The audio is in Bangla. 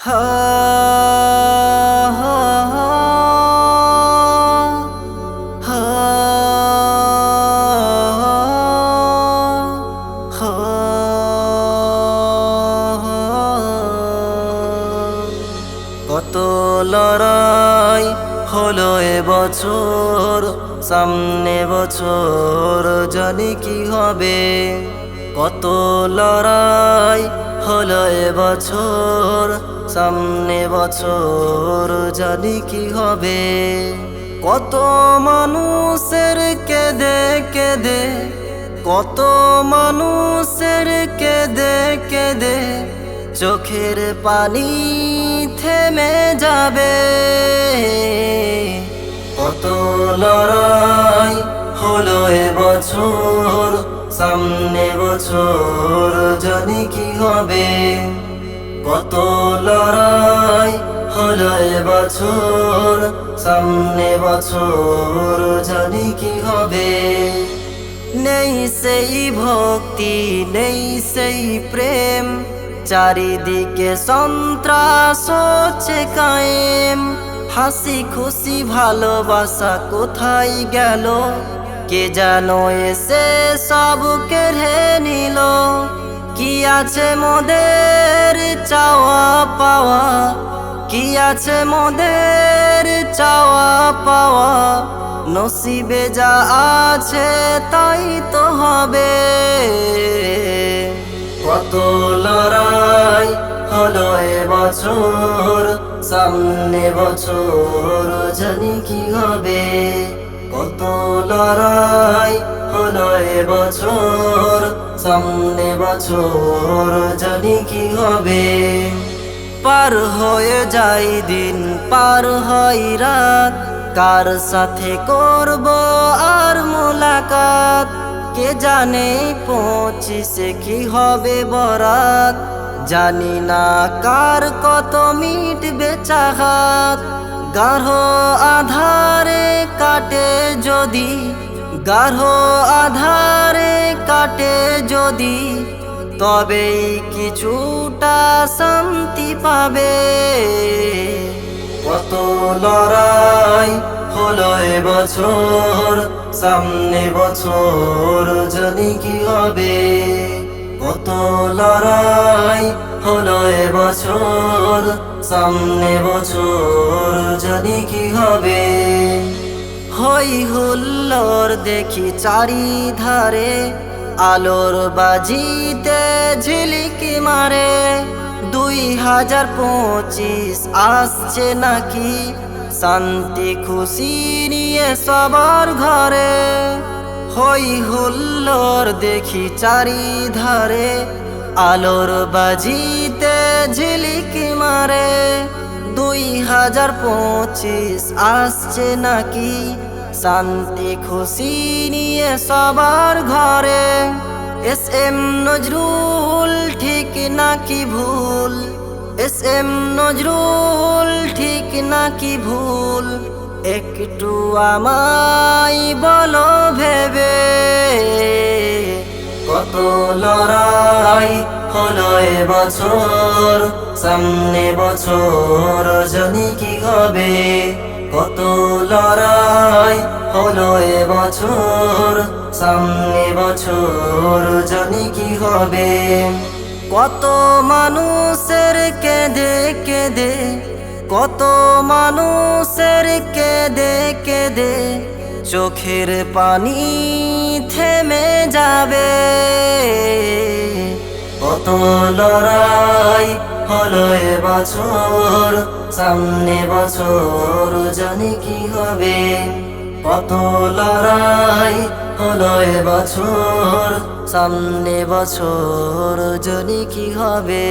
কত লড়াই হলো এবছর সামনে বছর জানি কি হবে। কত লড়াই হলো এবছর সামনে বছর জানি কি হবে। কত মানুষের কেঁদে কেঁদে, কত মানুষের কেঁদে কেঁদে চোখের পানি থেমে যাবে। কত লড়াই হলো এবছর সামনে বছর জানি কি হবে। কত লড়াই হলো এবছর সামনে বছর জানি কি হবে। নেই সেই ভক্তি, নেই সেই প্রেম। চারিদিকে সন্ত্রাস হচ্ছে কায়েম। হাসি খুশি ভালোবাসা কোথায় গেল? কে যেন এসে সব কেড়ে নিল? কি আছে মোদের চাওয়া পাওয়া? কি আছে মোদের চাওয়া পাওয়া? নসিবে যা আছে তাই তো হবে। কত লড়াই হলো এবছর সামনে বছর জানি কি হবে। কত লড়াই হলো এবছর সামনে বছর জানি কি হবে। পার হয়ে যাই দিন, পার হয় রাত। কার সাথে করব আর মোলাকাত? কে জানে পঁচিশে কি হবে বরাত? জানি না কার কত মিটবে চাহাত। গাঢ় আধারে কাটে যদি গাঢ় আধারে কাটে যদি, তবেই কিছুটা শান্তি পাবে। কত লড়াই হলো এবছর, সামনে বছর জানি কি হবে। কত লড়াই হলো এবছর, সামনে বছর জানি কি হবে। হই হুল্লোর দেখি চারিধারে, আলোর বাজিতে ঝিলিকি মারে। দুই হাজার পঁচিশ আসছে নাকি? শান্তি খুশি নিয়ে সবার ঘরে। হই হুল্লোর দেখি চারিধারে, আলোর বাজিতে ঝিলিকি মারে। দুই হাজার পঁচিশ আসছে নাকি? শান্তি খুশি নিয়ে সবার ঘরে। এস এম নজরুল ঠিক নাকি ভুল? এস এম নজরুল ঠিক নাকি ভুল? একটু আমায় বলো ভেবে। কত লড়াই হলো এবছর? সামনে বছর জানি কি হবে? কত লড়াই হলো এবছর সামনে বছর জানি কি হবে। কত মানুষের কেঁদে কেঁদে, কত মানুষের কেঁদে কেঁদে, চোখের পানি থেমে যাবে। কত লড়াই হলো বছর, সামনে বছর জানি কি হবে। কত লড়াই হলো বছর, সামনে বছর জানি কি হবে।